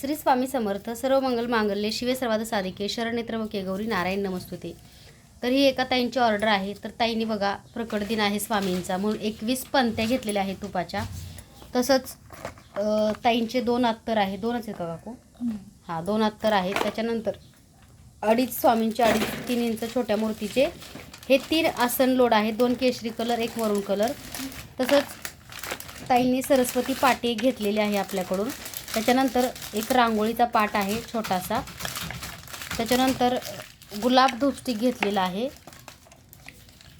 श्री स्वामी समर्थ सर्व मंगल मांगल्ये शिवे सर्वाद साधिके शरणनेत्र व गौरी नारायण नमस्तुते. तर ही एका ताईंची ऑर्डर आहे. तर ताईंनी बघा प्रकट दिन आहे स्वामींचा. म्हणून एकवीस पंत्या घेतलेल्या आहेत तुपाच्या. तसंच ताईंचे दोन अत्तर आहे. दोनच आहेत का काकू. हां दोन अत्तर आहेत. त्याच्यानंतर अडीच स्वामींचे अडीच तीन इंच छोट्या मूर्तीचे. हे तीन आसन लोड आहेत. दोन केशरी कलर एक मरून कलर. तसंच ताईंनी सरस्वती पाटी घेतलेली आहे आपल्याकडून. त्याच्यानंतर एक रांगोळीचा पाट आहे छोटासा. त्याच्यानंतर गुलाब धूपस्टिक घेतलेला आहे.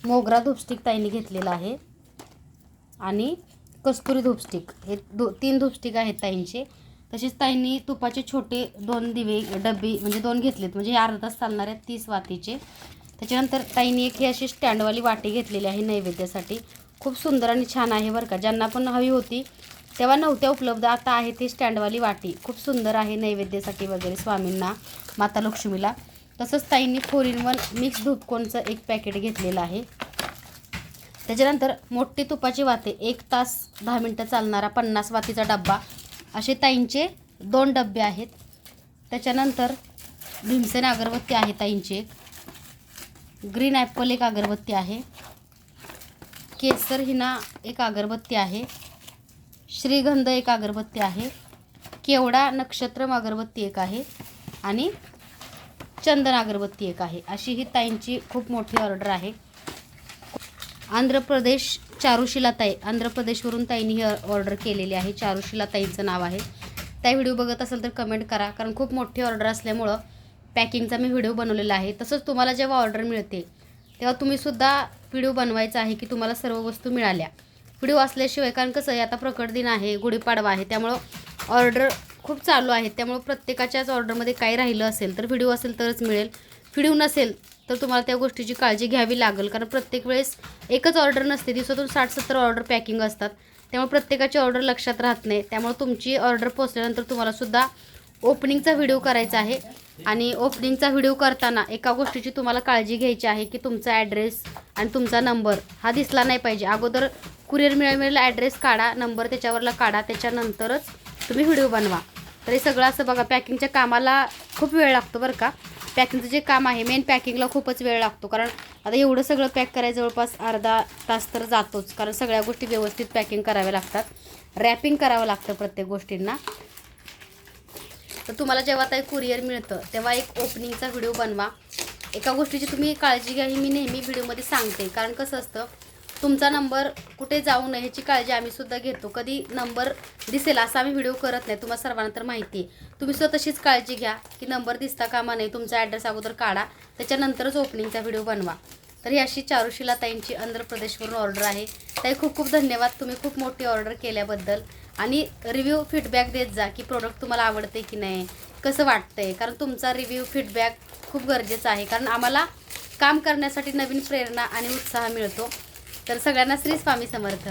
मोगरा धूपस्टिक ताईंनी घेतलेला आहे. आणि कस्तुरी धूपस्टिक. हे दो तीन धूपस्टिक आहेत ताईंचे. तसेच ताईंनी तुपाचे छोटे दोन दिवे डबे म्हणजे दोन घेतलेत. म्हणजे अर्धा तास चालणारे आहेत तीस वातीचे. त्याच्यानंतर ताईंनी एक ही अशी स्टँडवाली वाटी घेतलेली आहे नैवेद्यासाठी. खूप सुंदर आणि छान आहे बरं का. ज्यांना पण हवी होती तेव्हा नव्हत्या उपलब्ध. आता आहे ती स्टँडवाली वाटी. खूप सुंदर आहे नैवेद्यासाठी वगैरे स्वामींना माता लक्ष्मीला. तसंच ताईंनी फोर इन वन मिक्स धूपकोनचं एक पॅकेट घेतलेलं आहे. त्याच्यानंतर मोठी तुपाची वाते एक तास दहा मिनटं चालणारा पन्नास वातीचा डब्बा. असे ताईंचे दोन डबे आहेत. त्याच्यानंतर भीमसेन अगरबत्ती आहे ताईंची एक. ग्रीन ॲपल एक अगरबत्ती आहे. केसर हिना एक अगरबत्ती आहे. श्रीगंध एक अगरबत्ती आहे. केवडा नक्षत्रम अगरबत्ती एक आहे आणि चंदन अगरबत्ती एक आहे. अशी ही ताईंची खूप मोठी ऑर्डर आहे. आंध्र प्रदेश चारुशिला ताई आंध्र प्रदेशवरून ताईंनी ही ऑर्डर केलेली आहे. चारुशिला ताईंचं नाव आहे. त्या व्हिडिओ बघत असेल तर कमेंट करा कारण खूप मोठी ऑर्डर असल्यामुळं पॅकिंगचा मी व्हिडिओ बनवलेला आहे. तसंच तुम्हाला जेव्हा ऑर्डर मिळते तेव्हा तुम्हीसुद्धा व्हिडिओ बनवायचा आहे की तुम्हाला सर्व वस्तू मिळाल्या. व्हिडिओ असल्याशिवाय कारण कसं आहे आता प्रकट दिन आहे गुढीपाडवा आहे त्यामुळं ऑर्डर खूप चालू आहेत. त्यामुळं प्रत्येकाच्याच ऑर्डरमध्ये काही राहिलं असेल तर व्हिडिओ असेल तरच मिळेल. व्हिडिओ नसेल तर तुम्हाला त्या गोष्टीची काळजी घ्यावी लागेल कारण प्रत्येक वेळेस एकच ऑर्डर नसते. दिवसातून साठ सत्तर ऑर्डर पॅकिंग असतात. त्यामुळे प्रत्येकाची ऑर्डर लक्षात राहत नाही. त्यामुळे तुमची ऑर्डर पोचल्यानंतर तुम्हालासुद्धा ओपनिंगचा व्हिडिओ करायचा आहे. आणि ओपनिंगचा व्हिडिओ करताना एका गोष्टीची तुम्हाला काळजी घ्यायची आहे की तुमचा ॲड्रेस आणि तुमचा नंबर हा दिसला नाही पाहिजे. अगोदर कुरिअर मिळालेला ॲड्रेस काढा नंबर त्याच्यावरला काढा त्याच्यानंतरच तुम्ही व्हिडिओ बनवा. तर हे सगळं असं बघा पॅकिंगच्या कामाला खूप वेळ लागतो बरं का. पॅकिंगचं जे काम आहे मेन पॅकिंगला खूपच वेळ लागतो. कारण आता एवढं सगळं पॅक करायला जवळपास अर्धा तास तर जातोच. कारण सगळ्या गोष्टी व्यवस्थित पॅकिंग कराव्या लागतात. रॅपिंग करावं लागतं प्रत्येक गोष्टींना. तर तुम्हाला जेव्हा काही कुरिअर मिळतं तेव्हा एक ओपनिंगचा व्हिडिओ बनवा. एका गोष्टीची तुम्ही काळजी घ्या ही मी नेहमी व्हिडिओमध्ये सांगते. कारण कसं असतं तुमचा नंबर कुठे जाऊ नये ह्याची काळजी आम्ही सुद्धा घेतो. कधी नंबर दिसेल असा आम्ही व्हिडिओ करत नाही. तुम्हाला सर्वांना तर माहिती आहे. तुम्ही सुद्धा तशीच काळजी घ्या की नंबर दिसता कामा नये. तुमचा ॲड्रेस अगोदर काढा. त्याच्यानंतरच ओपनिंगचा व्हिडिओ बनवा. तर ही अशी चारुशिला ताईंची आंध्र प्रदेशवरून ऑर्डर आहे. ताई खूप खूप धन्यवाद. तुम्ही खूप मोठी ऑर्डर केल्याबद्दल. आणि रिव्ह्यू फीडबॅक देत जा की प्रोडक्ट तुम्हाला आवडते की नाही. कसं वाटतंय? कारण तुमचा रिव्ह्यू फीडबॅक खूप गरजेचा आहे. कारण आम्हाला काम करण्यासाठी नवीन प्रेरणा आणि उत्साह मिळतो. तर सगळ्यांना श्री स्वामी समर्थ.